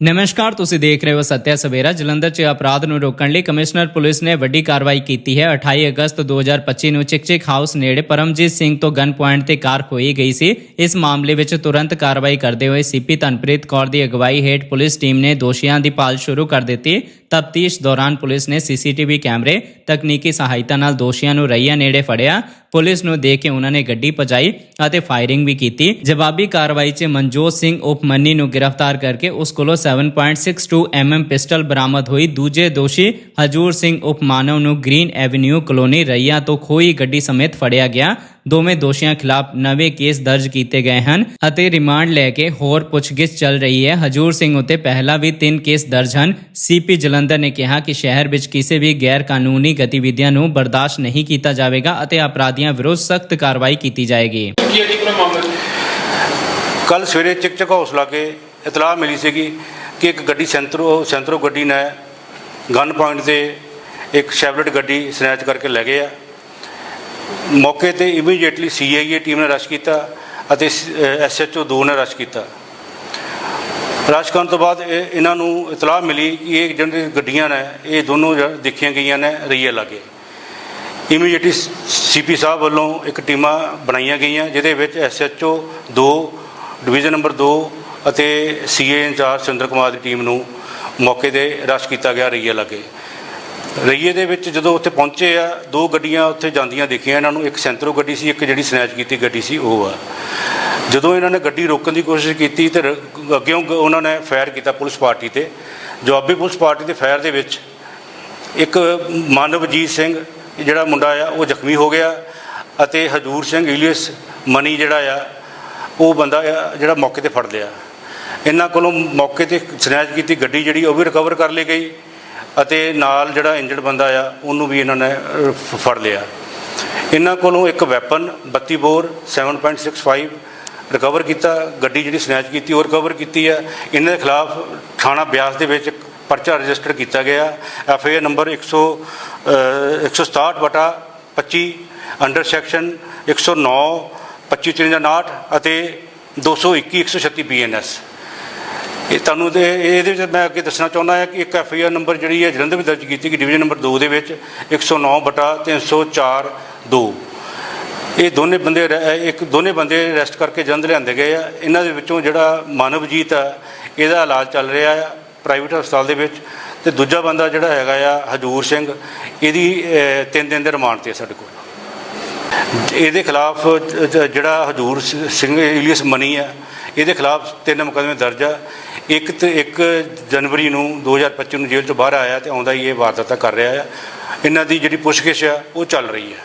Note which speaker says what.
Speaker 1: ਨਮਸਕਾਰ, ਤੁਸੀਂ ਦੇਖ ਰਹੇ ਹੋ ਸਤਿਆ ਸਵੇਰਾ। ਜਲੰਧਰ 'ਚ ਅਪਰਾਧ ਨੂੰ ਰੋਕਣ ਲਈ ਕਮਿਸ਼ਨਰ ਪੁਲਿਸ ਨੇ ਵੱਡੀ ਕਾਰਵਾਈ ਕੀਤੀ ਹੈ। 28 ਅਗਸਤ 2025 ਨੂੰ ਚਿਕਚਿਕ ਹਾਊਸ ਨੇੜੇ ਪਰਮਜੀਤ ਸਿੰਘ ਤੋਂ ਗਨ ਪੁਆਇੰਟ ਤੇ ਕਾਰ ਖੋਈ ਗਈ ਸੀ। ਇਸ ਮਾਮਲੇ ਵਿੱਚ ਤੁਰੰਤ ਕਾਰਵਾਈ ਕਰਦੇ ਹੋਏ ਸੀਪੀ ਧਨਪ੍ਰੀਤ ਕੌਰ ਦੀ ਅਗਵਾਈ ਹੇਠ ਪੁਲਿਸ ਟੀਮ ਨੇ ਦੋਸ਼ੀਆਂ ਦੀ ਭਾਲ ਸ਼ੁਰੂ ਕਰ ਦਿੱਤੀ। ਤਫਤੀਸ਼ ਦੌਰਾਨ ਪੁਲਿਸ ਨੇ ਸੀਸੀਟੀਵੀ ਕੈਮਰੇ, ਤਕਨੀਕੀ ਸਹਾਇਤਾ ਨਾਲ ਦੋਸ਼ੀਆਂ ਨੂੰ ਰਈਆ ਨੇੜੇ ਫੜਿਆ। ਪੁਲਿਸ ਨੂੰ ਦੇਖ ਕੇ ਉਹਨਾਂ ਨੇ ਗੱਡੀ ਪਜਾਈ ਅਤੇ ਫਾਇਰਿੰਗ ਵੀ ਕੀਤੀ। ਜਵਾਬੀ ਕਾਰਵਾਈ 'ਚ ਮਨਜੋਤ ਸਿੰਘ ਉਪਮੰਨੀ ਨੂੰ ਗ੍ਰਿਫਤਾਰ ਕਰਕੇ ਉਸ ਕੋਲੋਂ 7.62 mm ਪਿਸਟਲ ਬਰਾਮਦ ਹੋਈ। ਦੂਜੇ ਦੋਸ਼ੀ ਹਜੂਰ ਸਿੰਘ ਉਪਮਾਨਵ ਨੂੰ ਗ੍ਰੀਨ ਐਵਨਿਊ ਕਲੋਨੀ ਰਈਆ ਤੋਂ ਖੋਈ ਗੱਡੀ ਸਮੇਤ ਫੜਿਆ ਗਿਆ। ਦੋਵੇਂ ਦੋਸ਼ੀਆਂ ਖਿਲਾਫ ਨਵੇਂ ਕੇਸ ਦਰਜ ਕੀਤੇ ਗਏ ਹਨ ਅਤੇ ਰਿਮਾਂਡ ਲੈ ਕੇ ਹੋਰ ਪੁੱਛਗਿੱਛ ਚੱਲ ਰਹੀ ਹੈ। ਹਜੂਰ ਸਿੰਘ ਉਤੇ ਪਹਿਲਾਂ ਵੀ ਤਿੰਨ ਕੇਸ ਦਰਜ ਹਨ। ਸੀਪੀ ਜਲੰਧਰ ਨੇ ਕਿਹਾ ਕਿ ਸ਼ਹਿਰ ਵਿੱਚ ਕਿਸੇ ਵੀ ਗੈਰ ਕਾਨੂੰਨੀ ਗਤੀਵਿਧੀਆਂ ਨੂੰ ਬਰਦਾਸ਼ਤ ਨਹੀਂ ਕੀਤਾ ਜਾਵੇਗਾ ਅਤੇ ਅਪਰਾਧੀਆਂ ਵਿਰੁੱਧ ਸਖਤ ਕਾਰਵਾਈ ਕੀਤੀ ਜਾਏਗੀ।
Speaker 2: ਕੀ
Speaker 3: ਕੱਲ ਸਵੇਰੇ ਚਿਕ ਚਿਕ ਹਾਊਸ ਲਾਗੇ। ਇਤਲਾਹ ਮਿਲੀ ਸੀਗੀ ਕਿ ਇੱਕ ਗੱਡੀ ਸੈਂਟਰੋ ਸੈਂਟਰੋ ਗੱਡੀ ਨੇ ਗਨ ਪੁਆਇੰਟ ਤੇ ਇੱਕ ਸ਼ੈਵਲਟ ਗੱਡੀ ਸਨੈਚ ਕਰਕੇ ਲੈ ਗਏ ਆ। ਮੌਕੇ ਤੇ ਇਮੀਡੀਏਟਲੀ ਸੀਆਈਏ ਟੀਮ ਨੇ ਰਸ਼ ਕੀਤਾ ਅਤੇ ਐਸਐਚਓ 2 ਨੇ ਰਸ਼ ਕੀਤਾ। ਰਸ਼ ਕਰਨ ਤੋਂ ਬਾਅਦ ਇਹ- ਇਹਨਾਂ ਨੂੰ ਇਤਲਾਹ ਮਿਲੀ ਕਿ ਇਹ ਜਿਹੜੇ ਗੱਡੀਆਂ ਨੇ, ਇਹ ਦੋਨੋਂ ਜ- ਦੇਖੀਆਂ ਗਈਆਂ ਨੇ ਰਈਏ ਲਾਗੇ। ਇਮੀਡੀਏਟਲੀ ਸੀਪੀ ਸਾਹਿਬ ਵੱਲੋਂ ਇੱਕ ਟੀਮਾਂ ਬਣਾਈਆਂ ਗਈਆਂ, ਜਿਹਦੇ ਵਿੱਚ ਐਸਐਚਓ 2 ਡਿਵੀਜ਼ਨ ਨੰਬਰ 2 ਅਤੇ ਸੀਏ ਇੰਚਾਰਜ ਚੰਦਰ ਕੁਮਾਰ ਦੀ ਟੀਮ ਨੂੰ ਮੌਕੇ ਤੇ ਰਸ਼ ਕੀਤਾ ਗਿਆ ਰਈਏ ਲਾਗੇ। ਰਈਏ ਦੇ ਵਿੱਚ ਜਦੋਂ ਉੱਥੇ ਪਹੁੰਚੇ ਆ, ਦੋ ਗੱਡੀਆਂ ਉੱਥੇ ਜਾਂਦੀਆਂ ਦੇਖੀਆਂ, ਇਹਨਾਂ ਨੂੰ ਇੱਕ ਸੈਂਟਰੋ ਗੱਡੀ ਸੀ, ਇੱਕ ਜਿਹੜੀ ਸਨੈਚ ਕੀਤੀ ਗੱਡੀ ਸੀ, ਉਹ ਆ। ਜਦੋਂ ਇਹਨਾਂ ਨੇ ਗੱਡੀ ਰੋਕਣ ਦੀ ਕੋਸ਼ਿਸ਼ ਕੀਤੀ ਤੇ ਰ- ਉਹਨਾਂ ਨੇ ਫਾਇਰ ਕੀਤਾ ਪੁਲਿਸ ਪਾਰਟੀ ਤੇ। ਜਵਾਬੀ ਪੁਲਿਸ ਪਾਰਟੀ ਦੇ ਫਾਇਰ ਦੇ ਵਿੱਚ ਇੱਕ ਮਾਨਵਜੀਤ ਸਿੰਘ ਜਿਹੜਾ ਮੁੰਡਾ ਆ, ਉਹ ਜ਼ਖਮੀ ਹੋ ਗਿਆ ਅਤੇ ਹਜੂਰ ਸਿੰਘ ਇਲੀਅਸ ਮਨੀ ਜਿਹੜਾ ਆ, ਉਹ ਬੰਦਾ ਜਿਹੜਾ ਮੌਕੇ ਤੇ ਫੜ ਲਿਆ। ਇਹਨਾਂ ਕੋਲੋਂ ਮੌਕੇ ਤੇ ਸਨੈਚ ਕੀਤੀ ਗੱਡੀ ਜਿਹੜੀ ਉਹ ਵੀ ਰਿਕਵਰ ਕਰ ਲਈ ਗਈ ਅਤੇ ਨਾਲ ਜਿਹੜਾ ਇੰਜਰਡ ਬੰਦਾ ਆ ਉਹਨੂੰ ਵੀ ਇਹਨਾਂ ਨੇ ਫ- ਫੜ ਲਿਆ। ਇਹਨਾਂ ਕੋਲੋਂ ਇੱਕ ਵੈਪਨ 32 ਬੋਰ 7.65 ਰਿਕਵਰ ਕੀਤਾ ਗੱਡੀ ਜਿਹੜੀ ਸਨੈਚ ਕੀਤੀ ਉਹ ਰਿਕਵਰ ਕੀਤੀ ਹੈ ਇਹਨਾਂ ਦੇ ਖਿਲਾਫ ਥਾਣਾ ਬਿਆਸ ਦੇ ਵਿੱਚ ਇੱਕ ਪਰਚਾ ਰਜਿਸਟਰ ਕੀਤਾ ਗਿਆ। ਐਫ ਆਈ ਆਰ ਨੰਬਰ 100 ਅ, 167 ਬਟਾ 25 ਅੰਡਰ ਸੈਕਸ਼ਨ 109 2559 ਅਤੇ 221 136 ਬੀਐਨਐਸ ਇਹ ਤੁਹਾਨੂੰ ਦੇ ਇਹਦੇ ਵਿੱਚ ਮੈਂ ਅੱਗੇ ਦੱਸਣਾ ਚਾਹੁੰਦਾ ਹਾਂ ਕਿ ਇੱਕ ਐਫ ਆਈ ਆਰ ਨੰਬਰ ਜਿਹੜੀ ਹੈ ਜਲੰਧਰ ਵਿੱਚ ਦਰਜ ਕੀਤੀ ਗਈ ਡਿਵੀਜ਼ਨ ਨੰਬਰ 2 ਦੇ ਵਿੱਚ 109 ਬਟਾ 304 2 ਇਹ ਦੋਨੇ ਬੰਦੇ ਅਰੈ- ਇੱਕ ਦੋਨੇ ਬੰਦੇ ਅਰੈਸਟ ਕਰਕੇ ਜਲੰਧਰ ਲਿਆਂਦੇ ਗਏ ਆ। ਇਹਨਾਂ ਦੇ ਵਿੱਚੋਂ ਜਿਹੜਾ ਮਾਨਵਜੀਤ ਆ ਇਹਦਾ ਇਲਾਜ ਚੱਲ ਰਿਹਾ ਆ ਪ੍ਰਾਈਵੇਟ ਹਸਪਤਾਲ ਦੇ ਵਿੱਚ। ਤੇ ਦੂਜਾ ਬੰਦਾ ਜਿਹੜਾ ਹੈਗਾ ਆ ਹਜੂਰ ਸਿੰਘ ਇਹਦੀ ਅਹ, ਤਿੰਨ ਦਿਨ ਦੇ ਰਿਮਾਂਡ ਤੇ ਸਾਡੇ ਕੋਲ। ਇਹਦੇ ਖਿਲਾਫ ਜਿਹੜਾ ਹਜੂਰ ਸਿੰਘ ਇਲੀਅਸ ਮਨੀ ਆ, ਇਹਦੇ ਖਿਲਾਫ ਤਿੰਨ ਮੁਕੱਦਮੇ ਦਰਜ ਆ। ਇੱਕ ਤੇ 1 ਜਨਵਰੀ ਨੂੰ 2025 ਨੂੰ ਜੇਲ੍ਹ ਤੋਂ ਬਾਹਰ ਆਇਆ ਤੇ ਆਉਂਦਾ ਹੀ ਇਹ ਵਾਰਦਾਤਾਂ ਕਰ ਰਿਹਾ ਆ। ਇਹਨਾਂ ਦੀ ਜਿਹੜੀ ਪੁੱਛਗਿੱਛ ਆ, ਉਹ ਚੱਲ ਰਹੀ ਹੈ